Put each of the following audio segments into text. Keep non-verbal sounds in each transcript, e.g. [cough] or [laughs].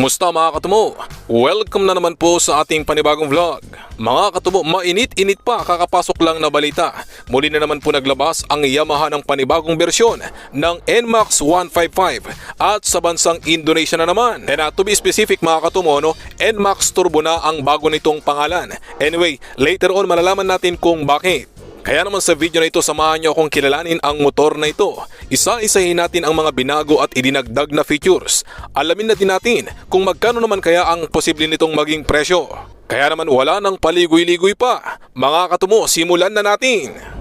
Kumusta mga katumo? Welcome na naman po sa ating panibagong vlog. Mga katumo, mainit-init pa kakapasok lang na balita. Muli na naman po naglabas ang Yamaha ng panibagong bersyon ng NMAX 155 at sa bansang Indonesia na naman. And uh, to be specific mga katumo, no, NMAX Turbo na ang bago nitong pangalan. Anyway, later on malalaman natin kung bakit. Kaya naman sa video na ito, samahan niyo akong kilalanin ang motor na ito. Isa-isahin natin ang mga binago at idinagdag na features. Alamin na din natin kung magkano naman kaya ang posible nitong maging presyo. Kaya naman wala nang paligoy-ligoy pa. Mga katumo, simulan na natin!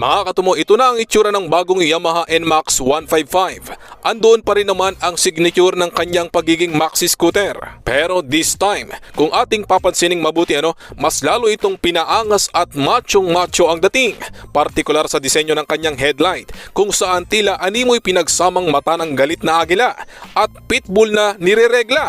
Mga katumo, ito na ang itsura ng bagong Yamaha NMAX 155. Andoon pa rin naman ang signature ng kanyang pagiging maxi scooter. Pero this time, kung ating papansining mabuti ano, mas lalo itong pinaangas at machong macho ang dating. Partikular sa disenyo ng kanyang headlight, kung saan tila animoy pinagsamang mata ng galit na agila at pitbull na nireregla.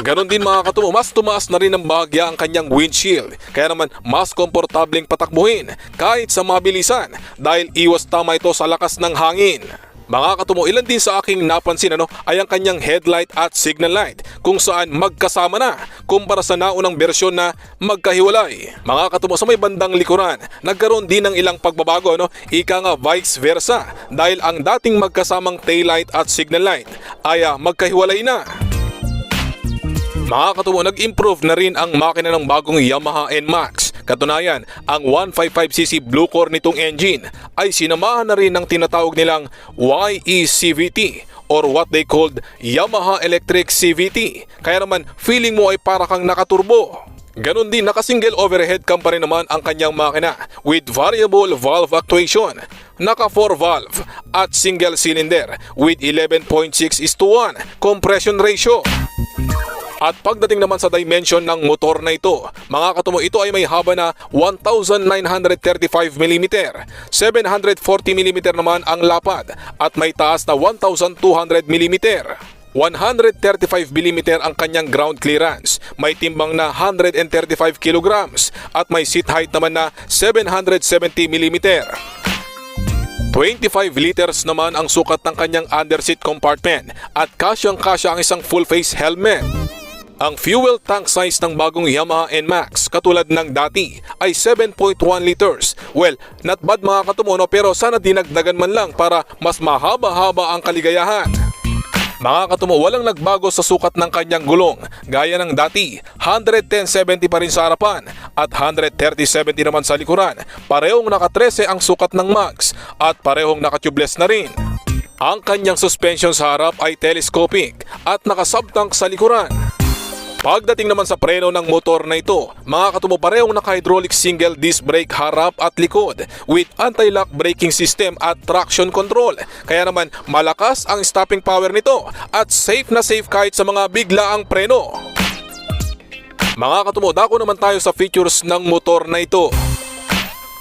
Ganon din mga katumo, mas tumaas na rin ng bahagya ang kanyang windshield. Kaya naman mas komportableng patakbuhin kahit sa mabilisan dahil iwas tama ito sa lakas ng hangin. Mga ilan din sa aking napansin ano, ay ang kanyang headlight at signal light kung saan magkasama na kumpara sa naunang bersyon na magkahiwalay. Mga katumo, sa may bandang likuran, nagkaroon din ng ilang pagbabago, no? ika nga vice versa dahil ang dating magkasamang taillight at signal light ay ah, magkahiwalay na. Mga katumo, nag-improve na rin ang makina ng bagong Yamaha NMAX. Katunayan, ang 155cc Blue Core nitong engine ay sinamahan na rin ng tinatawag nilang YECVT or what they called Yamaha Electric CVT. Kaya naman, feeling mo ay para kang nakaturbo. Ganon din, naka-single overhead cam pa rin naman ang kanyang makina with variable valve actuation, naka 4 valve at single cylinder with 11.6 is to 1 compression ratio. At pagdating naman sa dimension ng motor na ito, mga katumo ito ay may haba na 1,935mm, 740mm naman ang lapad at may taas na 1,200mm. 135mm ang kanyang ground clearance, may timbang na 135 kg at may seat height naman na 770mm. 25 liters naman ang sukat ng kanyang underseat compartment at kasyang-kasya ang isang full-face helmet. Ang fuel tank size ng bagong Yamaha NMAX katulad ng dati ay 7.1 liters. Well, not bad mga katumono pero sana dinagdagan man lang para mas mahaba-haba ang kaligayahan. Mga katumo, walang nagbago sa sukat ng kanyang gulong. Gaya ng dati, 110-70 pa rin sa harapan at 130-70 naman sa likuran. Parehong naka-13 ang sukat ng mags at parehong naka-tubeless na rin. Ang kanyang suspension sa harap ay telescopic at naka-subtank sa likuran. Pagdating naman sa preno ng motor na ito, mga katumo parehong naka-hydraulic single disc brake harap at likod with anti-lock braking system at traction control. Kaya naman malakas ang stopping power nito at safe na safe kahit sa mga biglaang preno. Mga katumo, dako naman tayo sa features ng motor na ito.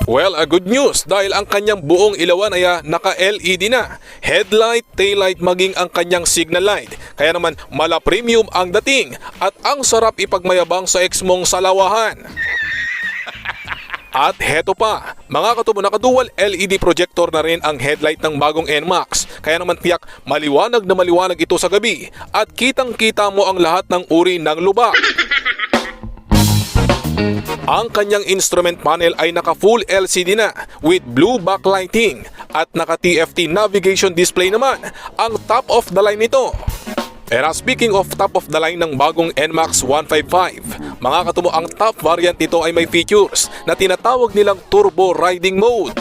Well, a good news dahil ang kanyang buong ilawan ay ah, naka-LED na. Headlight, taillight maging ang kanyang signal light. Kaya naman mala premium ang dating at ang sarap ipagmayabang sa ex mong salawahan. At heto pa, mga katubo naka-dual LED projector na rin ang headlight ng bagong NMAX. Kaya naman tiyak maliwanag na maliwanag ito sa gabi at kitang-kita mo ang lahat ng uri ng lubak. [laughs] Ang kanyang instrument panel ay naka full LCD na with blue backlighting at naka TFT navigation display naman ang top of the line nito. Era speaking of top of the line ng bagong NMAX 155, mga katumo ang top variant nito ay may features na tinatawag nilang turbo riding mode.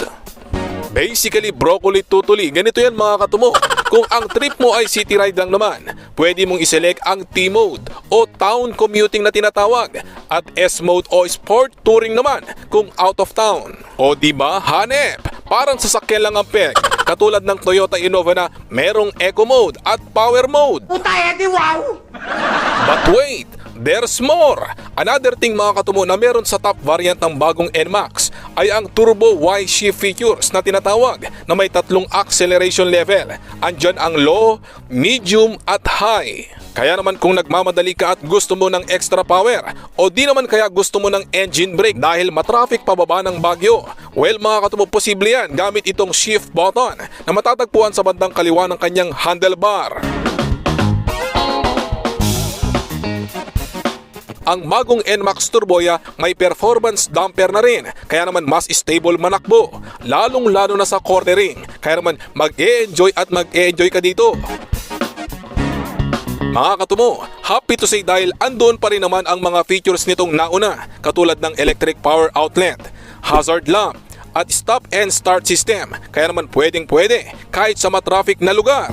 Basically, broccoli tutuli. Ganito yan mga katumo. [laughs] Kung ang trip mo ay city ride lang naman, pwede mong iselect ang T-mode o town commuting na tinatawag at S-mode o sport touring naman kung out of town. O di ba hanep? Parang sasakyan lang ang peg. Katulad ng Toyota Innova na merong eco mode at power mode. Puta eh, di wow! But wait, there's more! Another thing mga katumo na meron sa top variant ng bagong NMAX ay ang Turbo Y-Shift features na tinatawag na may tatlong acceleration level. Andyan ang low, medium at high. Kaya naman kung nagmamadali ka at gusto mo ng extra power o di naman kaya gusto mo ng engine brake dahil matraffic pababa ng Bagyo, well mga katubo posible yan gamit itong shift button na matatagpuan sa bandang kaliwa ng kanyang handlebar. Ang bagong NMAX Turboya may performance damper na rin kaya naman mas stable manakbo lalong lalo na sa cornering kaya naman mag-e-enjoy at mag-e-enjoy ka dito. Mga katumo, happy to say dahil andun pa rin naman ang mga features nitong nauna katulad ng electric power outlet, hazard lamp, at stop and start system kaya naman pwedeng pwede kahit sa matraffic na lugar.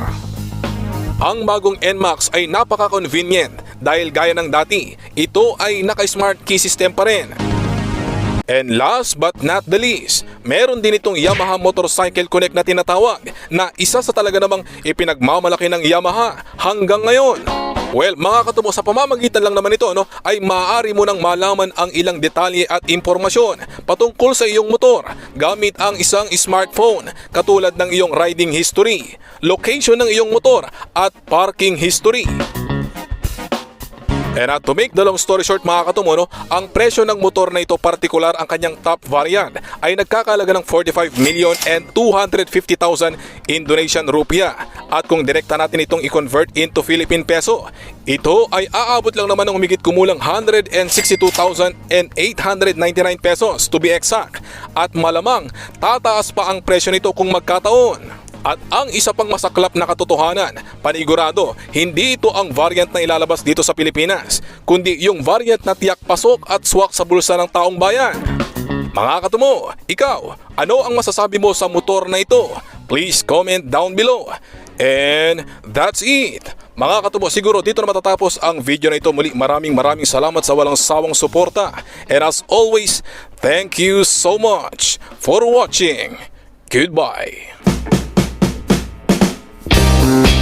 Ang bagong NMAX ay napaka-convenient dahil gaya ng dati, ito ay naka-smart key system pa rin. And last but not the least, meron din itong Yamaha Motorcycle Connect na tinatawag na isa sa talaga namang ipinagmamalaki ng Yamaha hanggang ngayon. Well, mga katumo, sa pamamagitan lang naman ito, no, ay maaari mo nang malaman ang ilang detalye at impormasyon patungkol sa iyong motor gamit ang isang smartphone katulad ng iyong riding history, location ng iyong motor at parking history. And at to make the long story short mga katumo, no, ang presyo ng motor na ito partikular ang kanyang top variant ay nagkakalaga ng 45 million and 250,000 Indonesian rupiah. At kung direkta natin itong i-convert into Philippine peso, ito ay aabot lang naman ng humigit kumulang 162,899 pesos to be exact. At malamang tataas pa ang presyo nito kung magkataon. At ang isa pang masaklap na katotohanan, panigurado, hindi ito ang variant na ilalabas dito sa Pilipinas, kundi yung variant na tiyak pasok at swak sa bulsa ng taong bayan. Mga katumo, ikaw, ano ang masasabi mo sa motor na ito? Please comment down below. And that's it. Mga katubo, siguro dito na matatapos ang video na ito. Muli maraming maraming salamat sa walang sawang suporta. And as always, thank you so much for watching. Goodbye. Thank you.